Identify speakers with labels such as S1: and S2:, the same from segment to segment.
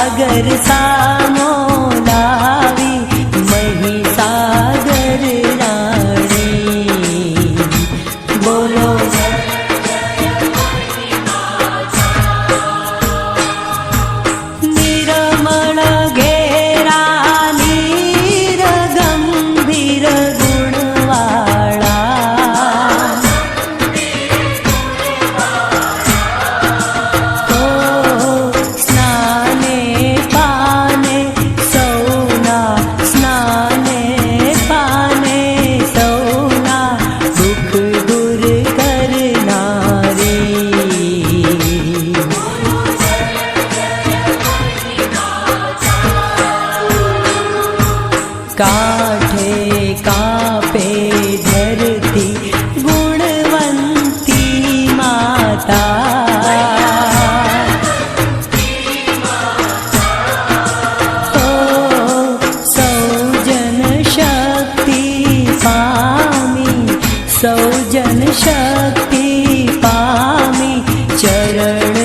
S1: सागर सा काठे कापे धरती गुणवन्ती माता। ओ सौजन पामि सौजन पामि चरण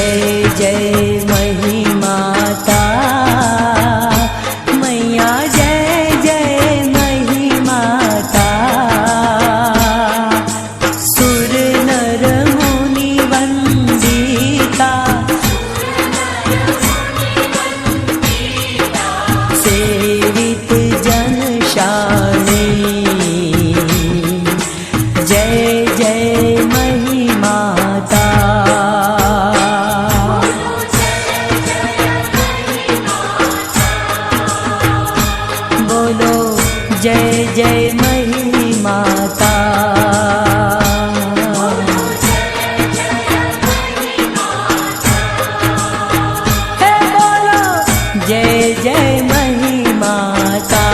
S1: જય જય મહી જય જય મહી માતા જય જય મહી માતા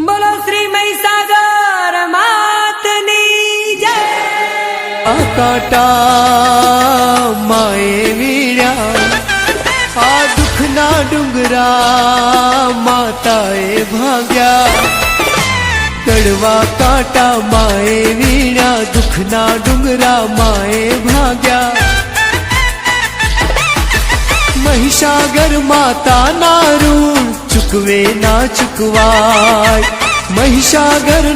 S1: બોલો શ્રી માતની જય
S2: આ કાંટા ડુંગરા માતાએ ભાગ્યા કડવા કાંટા માએ વીણ્યા દુઃખના ડુંગરા માએ ભાગ્યા મહિષાગર માતાના ઋણ ચૂકવે ના ચૂકવાય મહિષાગર